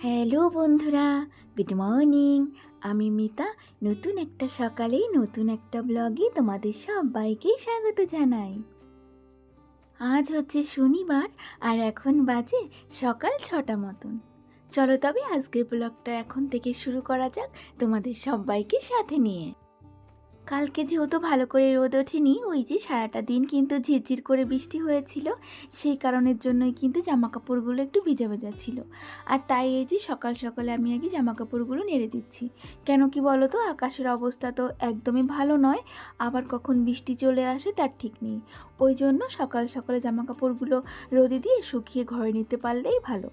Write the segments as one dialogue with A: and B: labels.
A: Hello বন্ধুরা, good morning. আমি মিতা, নতুন একটা সকালে নতুন একটা ব্লগে তোমাদের সবাইকে স্বাগত জানাই। আজ হচ্ছে শনিবার আর এখন বাজে সকাল ছটা মতন। চলো তবে আজকের ব্লগটা এখন থেকে শুরু করা যাক তোমাদের সবাইকে সাথে নিয়ে। কালকে যেহেতু ভালো করে রোদ ওঠেনি, ওই যে সারাটা দিন কিন্তু ঝিরঝির করে বৃষ্টি হয়েছিল, সেই কারণের জন্যই কিন্তু জামা কাপড়গুলো একটু ভিজা ভেজা ছিল। আর তাই এই যে সকাল সকালে আমি আগে জামা কাপড়গুলো নেড়ে দিচ্ছি। কেন কি বলো তো, আকাশের অবস্থা তো একদমই ভালো নয়, আবার কখন বৃষ্টি চলে আসে তার ঠিক নেই। ওই জন্য সকাল সকালে জামা কাপড়গুলো রোদে দিয়ে শুকিয়ে ঘরে নিতে পারলেই ভালো।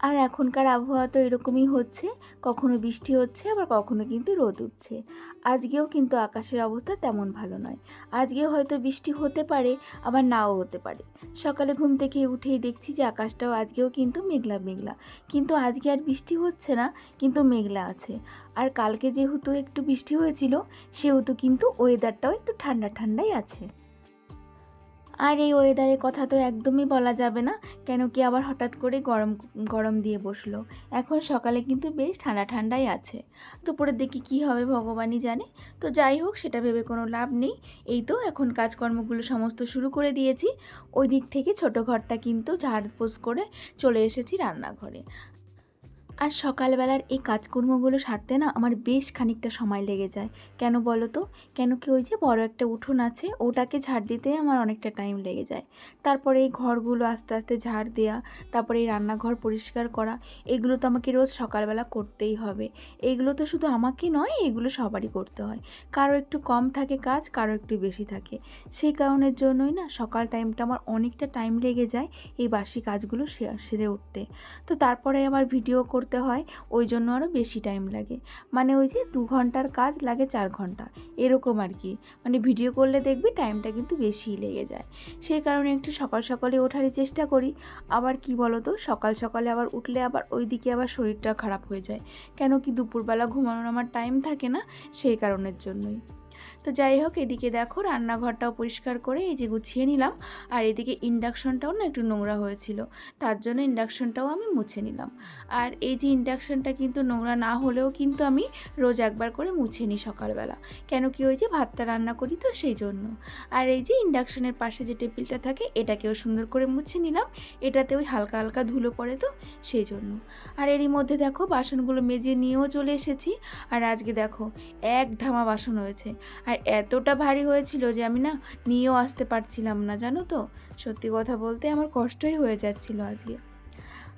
A: আর এখনকার আবহাওয়া তো এরকমই হচ্ছে, কখনো বৃষ্টি হচ্ছে, আবার কখনো কিন্তু রোদ উঠছে। আজকেও কিন্তু আকাশের অবস্থা তেমন ভালো নয়। আজকেও হয়তো বৃষ্টি হতে পারে, আবার নাও হতে পারে। সকালে ঘুম থেকে উঠেই দেখছি যে আকাশটাও আজকেও কিন্তু মেঘলা মেঘলা। কিন্তু আজকে আর বৃষ্টি হচ্ছে না, কিন্তু মেঘলা আছে। আর কালকে যেহেতু একটু বৃষ্টি হয়েছিল, সেহেতু কিন্তু ওয়েদারটাও একটু ঠান্ডা ঠান্ডাই আছে। আর এই ওয়েদারের কথা তো একদমই বলা যাবে না। কেন কি আবার হঠাৎ করে গরম গরম দিয়ে বসল। এখন সকালে কিন্তু বেশ ঠান্ডা ঠান্ডাই আছে। দুপুরের দিকে কি হবে ভগবানই জানে। তো যাই হোক, সেটা ভেবে কোনো লাভ নেই। এই তো এখন কাজকর্মগুলো সমস্ত শুরু করে দিয়েছি। ওই দিক থেকে ছোট ঘরটা কিন্তু ঝাড়পোছ করে চলে এসেছি রান্নাঘরে। আর সকালবেলার এই কাজকর্মগুলো সারতে না আমার বেশ খানিকটা সময় লেগে যায়। কেন বলো তো? কেন কি ওই যে বড় একটা উঠোন আছে, ওটাকে ঝাড় দিতে আমার অনেকটা টাইম লেগে যায়। তারপরে এই ঘরগুলো আস্তে আস্তে ঝাড় দেওয়া তারপরে এই রান্নাঘর পরিষ্কার করা, এগুলো তো আমাকে রোজ সকালবেলা করতেই হবে। এইগুলো তো শুধু আমাকে নয়, এগুলো সবারই করতে হয়। কারও একটু কম থাকে কাজ, কারও একটু বেশি থাকে। সেই কারণের জন্যই না সকাল টাইমটা আমার অনেকটা টাইম লেগে যায় এই বাসি কাজগুলো সেরে উঠতে। তো তারপরে আবার ভিডিও করতে হয়, ওই জন্য আরও বেশি টাইম লাগে। মানে ওই যে দু ঘণ্টার কাজ লাগে চার ঘণ্টা, এরকম আর কি। মানে ভিডিও করলে দেখবি টাইমটা কিন্তু বেশিই লেগে যায়। সেই কারণে একটু সকাল সকালে ওঠারই চেষ্টা করি। আবার কি বলো তো সকাল সকালে আবার উঠলে আবার ওই দিকে আবার শরীরটা খারাপ হয়ে যায়। কেন কি দুপুরবেলা ঘুমানোর আমার টাইম থাকে না, সেই কারণের জন্যই। তো যাই হোক, এদিকে দেখো রান্নাঘরটাও পরিষ্কার করে এই যে গুছিয়ে নিলাম। আর এদিকে ইন্ডাকশনটাও না একটু নোংরা হয়েছিল, তার জন্য ইন্ডাকশনটাও আমি মুছে নিলাম। আর এই যে ইন্ডাকশনটা কিন্তু নোংরা না হলেও কিন্তু আমি রোজ একবার করে মুছে নিই সকালবেলা, কেন কি ওই যে ভাতটা রান্না করি তো সেই জন্য। আর এই যে ইন্ডাকশনের পাশে যে টেবিলটা থাকে, এটাকেও সুন্দর করে মুছে নিলাম, এটাতে ওই হালকা হালকা ধুলো পড়ে তো সেই জন্য। আর এরই মধ্যে দেখো বাসনগুলো মেজে নিয়েও চলে এসেছি, আর আজকে দেখো এক ধামা বাসন হয়েছে। আর এতটা ভারী হয়েছিল যে আমি না নিয়েও আসতে পারছিলাম না, জানো তো? সত্যি কথা বলতে আমার কষ্টই হয়ে যাচ্ছিল আজকে।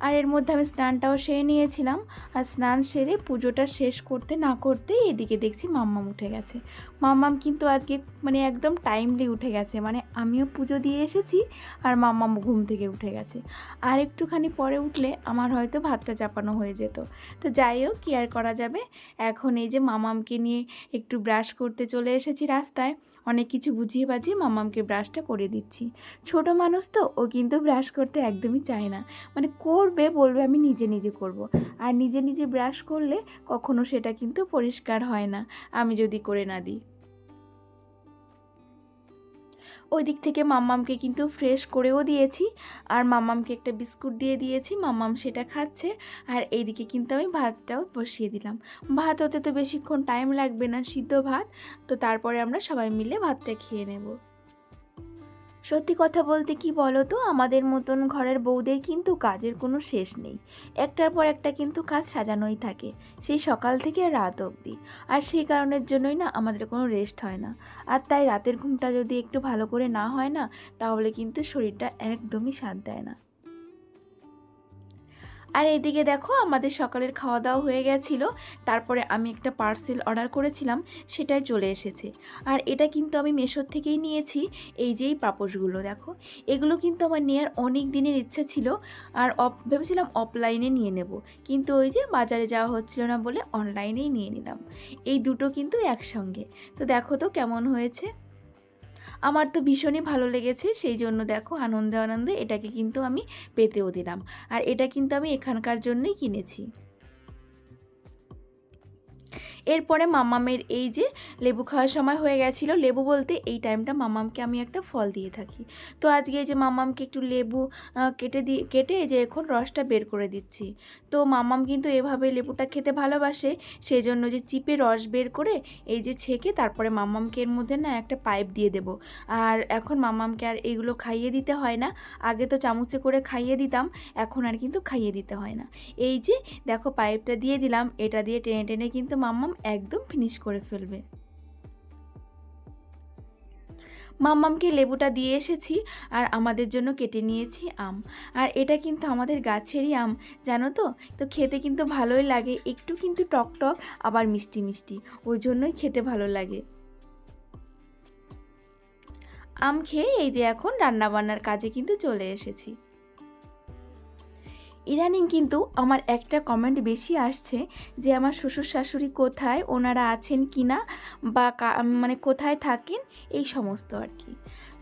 A: আর এর মধ্যে আমি স্নানটাও সেরে নিয়েছিলাম। আর স্নান সেরে পুজোটা শেষ করতে না করতেই এদিকে দেখছি মাম্মাম উঠে গেছে। মাম্মাম কিন্তু আজকে মানে একদম টাইমলি উঠে গেছে। মানে আমিও পুজো দিয়ে এসেছি আর মাম্মাম ঘুম থেকে উঠে গেছে। আর একটুখানি পরে উঠলে আমার হয়তো ভাতটা চাপানো হয়ে যেত। তো যাই হোক, কী আর করা যাবে? এখন এই যে মামামকে নিয়ে একটু ব্রাশ করতে চলে এসেছি রাস্তায়। অনেক কিছু বুঝিয়ে বাজিয়ে মামামকে ব্রাশটা করে দিচ্ছি। ছোট মানুষ তো, ও কিন্তু ব্রাশ করতে একদমই চায় না। মানে করবে, বলবে আমি নিজে নিজে করব। আর নিজে নিজে ব্রাশ করলে কখনো সেটা কিন্তু পরিষ্কার হয় না। আমি যদি করে না দিই। ওই দিক থেকে মাম্মামকে কিন্তু ফ্রেশ করেও দিয়েছি। আর মাম্মামকে একটা বিস্কুট দিয়ে দিয়েছি, মাম্মাম সেটা খাচ্ছে। আর এইদিকে কিন্তু আমি ভাতটাও বসিয়ে দিলাম। ভাত হতে তো বেশিক্ষণ টাইম লাগবে না, সিদ্ধ ভাত। তো তারপরে আমরা সবাই মিলে ভাতটা খেয়ে নেব। সত্যি কথা বলতে কি বলো তো আমাদের মতন ঘরের বউদের কিন্তু কাজের কোনো শেষ নেই। একটার পর একটা কিন্তু কাজ সাজানোই থাকে, সেই সকাল থেকে রাত অবধি। আর সেই কারণের জন্যই না আমাদের কোনো রেস্ট হয় না। আর তাই রাতের ঘুমটা যদি একটু ভালো করে না হয় না, তাহলে কিন্তু শরীরটা একদমই সাথ দেয় না। আর এদিকে দেখো আমাদের সকালের খাওয়া দাওয়া হয়ে গেছিল। তারপরে আমি একটা পার্সেল অর্ডার করেছিলাম, সেটাই চলে এসেছে। আর এটা কিন্তু আমি মেশোর থেকেই নিয়েছি, এই যে এই পাপোশগুলো দেখো। এগুলো কিন্তু আমার নেওয়ার অনেক দিনের ইচ্ছা ছিল, আর অফ ভেবেছিলাম অফলাইনে নিয়ে নেব। কিন্তু ওই যে বাজারে যাওয়া হচ্ছিল না বলে অনলাইনেই নিয়ে নিলাম। এই দুটো কিন্তু একসঙ্গে। তো দেখো তো কেমন হয়েছে। আমার তো ভীষণই ভালো লেগেছে, সেই জন্য দেখো আনন্দে আনন্দে এটাকে কিন্তু আমি পেতেও দিলাম। আর এটা কিন্তু আমি এখানকার জন্যই কিনেছি। এরপরে মামামের এই যে লেবু খাওয়ার সময় হয়ে গেছিল, লেবু বলতে এই টাইমটা মামামকে আমি একটা ফল দিয়ে থাকি। তো আজকে এই যে মামামকে একটু লেবু কেটে দিয়ে কেটে যে এখন রসটা বের করে দিচ্ছি। তো মামাম কিন্তু এভাবে লেবুটা খেতে ভালোবাসে সেই জন্য যে চিপে রস বের করে এই যে ছেঁকে তারপরে মামামকে এর মধ্যে না একটা পাইপ দিয়ে দেব। আর এখন মামামকে আর এগুলো খাইয়ে দিতে হয় না, আগে তো চামচে করে খাইয়ে দিতাম, এখন আর কিন্তু খাইয়ে দিতে হয় না। এই যে দেখো পাইপটা দিয়ে দিলাম, এটা দিয়ে টেনে টেনে কিন্তু মাম্মাম একদম ফিনিশ করে ফেলবে। মাম্মামকে লেবুটা দিয়ে এসেছি আর আমাদের জন্য কেটে নিয়েছি আম। আর এটা কিন্তু আমাদের গাছেরই আম, জানো তো? তো খেতে কিন্তু ভালোই লাগে, একটু কিন্তু টক টক, আবার মিষ্টি মিষ্টি। ওই জন্যই খেতে ভালো লাগে। আম খেয়ে এই যে এখন রান্নাবান্নার কাজে কিন্তু চলে এসেছি। ইদানিং কিন্তু আমার একটা কমেন্ট বেশি আসছে যে আমার শ্বশুর শাশুড়ি কোথায়, ওনারা আছেন কি না বা মানে কোথায় থাকেন, এই সমস্ত আর কি।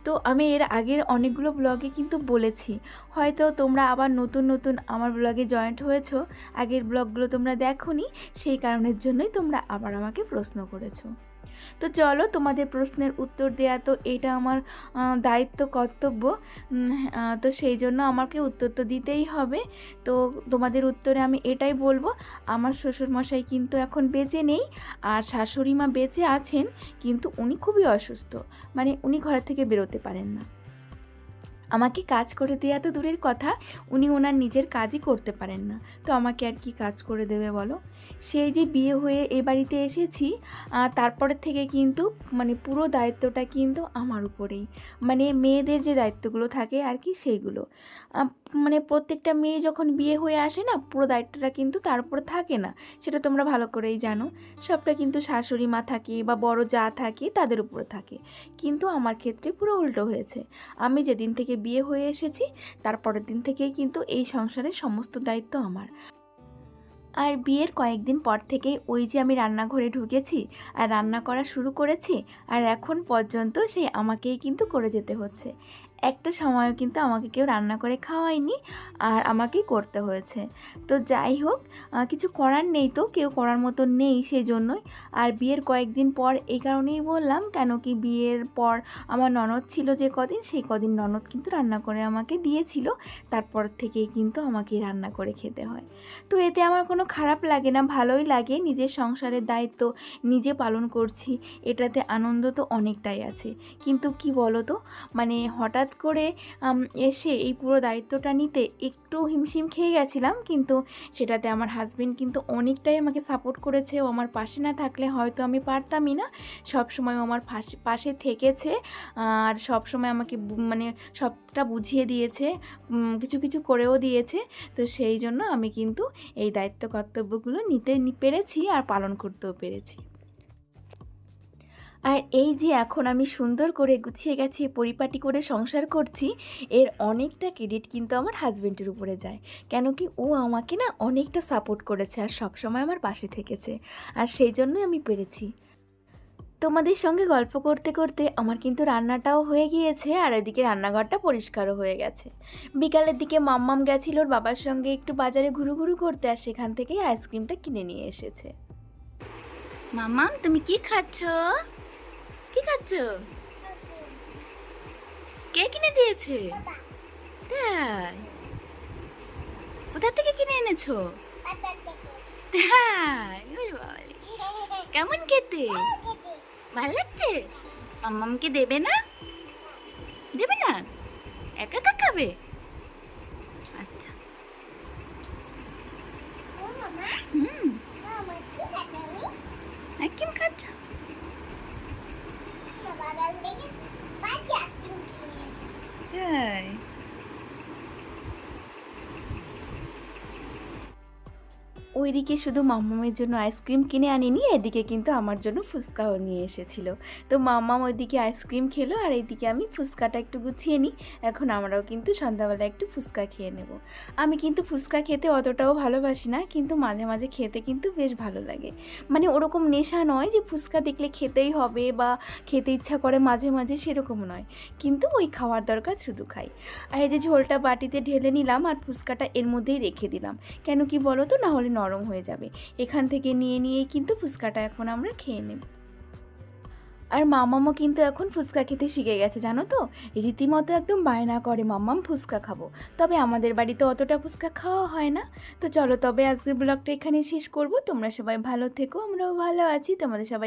A: তো আমি এর আগের অনেকগুলো ব্লগে কিন্তু বলেছি, হয়তো তোমরা আবার নতুন নতুন আমার ব্লগে জয়েন্ট হয়েছো, আগের ব্লগগুলো তোমরা দেখোনি, সেই কারণের জন্যই তোমরা আবার আমাকে প্রশ্ন করেছ। তো চলো তোমাদের প্রশ্নের উত্তর দেওয়া তো এটা আমার দায়িত্ব, কর্তব্য। তো সেই জন্য আমাকে উত্তর তো দিতেই হবে। তো তোমাদের উত্তরে আমি এটাই বলব, আমার শ্বশুরমশাই কিন্তু এখন বেঁচে নেই আর শাশুড়ি মা বেঁচে আছেন, কিন্তু উনি খুবই অসুস্থ। মানে উনি ঘর থেকে বেরোতে পারেন না। আমাকে কাজ করে দেওয়া তো দূরের কথা উনি ওনার নিজের কাজই করতে পারেন না। তো আমাকে আর কি কাজ করে দেবে বলো? সেই যে বিয়ে হয়ে এ বাড়িতে এসেছি আহ, তারপরের থেকে কিন্তু মানে পুরো দায়িত্বটা কিন্তু আমার উপরেই। মানে মেয়েদের যে দায়িত্বগুলো থাকে আর কি সেইগুলো। মানে প্রত্যেকটা মেয়ে যখন বিয়ে হয়ে আসে না পুরো দায়িত্বটা কিন্তু তার উপর থাকে না। সেটা তোমরা ভালো করেই জানো। সবটা কিন্তু শাশুড়ি মা থাকে বা বড় যা থাকে তাদের উপরে থাকে। কিন্তু আমার ক্ষেত্রে পুরো উল্টো হয়েছে। আমি যেদিন থেকে বিয়ে হয়ে এসেছি। তারপরের দিন থেকেই কিন্তু এই সংসারের সমস্ত দায়িত্ব আমার। আর বিয়ের কয়েকদিন পর থেকেই ওই যে আমি রান্নাঘরে ঢুকেছি আর রান্না করা শুরু করেছি আর এখন পর্যন্ত সেই আমাকেই কিন্তু করে যেতে হচ্ছে। একটা সময়ও কিন্তু আমাকে কেউ রান্না করে খাওয়ায়নি আর আমাকেই করতে হয়েছে। তো যাই হোক কিছু করার নেই তো, কেউ করার মতো নেই সেই জন্যই আর বিয়ের কয়েকদিন পর এই কারণেই বললাম, কেন কি বিয়ের পর আমার ননদ ছিল যে কদিন, সেই কদিন ননদ কিন্তু রান্না করে আমাকে দিয়েছিল। তারপর থেকেই কিন্তু আমাকে রান্না করে খেতে হয়। তো এতে আমার কোনো খারাপ লাগে না, ভালোই লাগে নিজের সংসারের দায়িত্ব নিজে পালন করছি, এটাতে আনন্দ তো অনেকটাই আছে। কিন্তু কি বলো তো মানে হঠাৎ করে এসে এই পুরো দায়িত্বটা নিতে একটু হিমশিম খেয়ে গেছিলাম, কিন্তু সেটাতে আমার হাজবেন্ড কিন্তু অনেকটাই আমাকে সাপোর্ট করেছে। ও আমার পাশে না থাকলে হয়তো আমি পারতামই না। সব সময় ও আমার পাশে- থেকেছে, আর সব সময় আমাকে মানে মানে সবটা বুঝিয়ে দিয়েছে কিছু কিছু করেও দিয়েছে। তো সেই জন্য আমি কিন্তু এই দায়িত্ব কর্তব্যগুলো নিতে পেরেছি আর পালন করতেও পেরেছি। আর এই যে এখন আমি সুন্দর করে গুছিয়ে গেছি, পরিপাটি করে সংসার করছি, এর অনেকটা ক্রেডিট কিন্তু আমার হাজবেন্ডের উপরে যায়। কেন কি ও আমাকে না অনেকটা সাপোর্ট করেছে আর সবসময় আমার পাশে থেকেছে। আর সেই জন্যই আমি পেরেছি। তোমাদের সঙ্গে গল্প করতে করতে আমার কিন্তু রান্নাটাও হয়ে গিয়েছে আর এদিকে রান্নাঘরটা পরিষ্কারও হয়ে গেছে। বিকালের দিকে মাম্মাম গেছিল ওর বাবার সঙ্গে একটু বাজারে ঘুরু ঘুরু করতে আর সেখান থেকেই আইসক্রিমটা কিনে নিয়ে এসেছে। মাম্মাম তুমি কি খাচ্ছ? কি খাচ্ছ? কে কিনে দিয়েছে? তাই। কোথা থেকে কিনে এনেছো? তাই কেমন খেতে? ভালো লাগছে? মাম্মামকে দেবে না? দেবে না? একা একা খাবে? আচ্ছা। হুম। আইসক্রিম খাচ্ছ? তাই? ওইদিকে শুধু মাম্মামের জন্য আইসক্রিম কিনে আনিনি, এদিকে কিন্তু আমার জন্য ফুচকাও নিয়ে এসেছিল। তো মাম্মাম ওইদিকে আইসক্রিম খেলো আর এইদিকে আমি ফুচকাটা একটু গুছিয়ে নিই। এখন আমরাও কিন্তু সন্ধ্যাবেলা একটু ফুচকা খেয়ে নেব। আমি কিন্তু ফুচকা খেতে অতটাও ভালোবাসি না, কিন্তু মাঝে মাঝে খেতে কিন্তু বেশ ভালো লাগে। মানে ওরকম নেশা নয় যে ফুচকা দেখলে খেতেই হবে বা খেতে ইচ্ছা করে মাঝে মাঝে সেরকম নয়। কিন্তু ওই খাওয়ার দরকার শুধু খাই। আর এই যে ঝোলটা বাটিতে ঢেলে নিলাম আর ফুচকাটা এর মধ্যেই রেখে দিলাম। কেন কি বলো তো না হলে নরম নরম হয়ে যাবে। এখান থেকে নিয়ে নিয়েই কিন্তু ফুচকাটা এখন আমরা খেয়ে নেব। আর মামামও কিন্তু এখন ফুচকা খেতে শিখে গেছে, জানো তো? রীতিমতো একদম বায়না করে মামাম ফুচকা খাব। তবে আমাদের বাড়িতে অতটা ফুচকা খাওয়া হয় না। তো চলো তবে আজকের ব্লগটা এখানে শেষ করব। তোমরা সবাই ভালো থেকো, আমরাও ভালো আছি। তোমাদের সবাই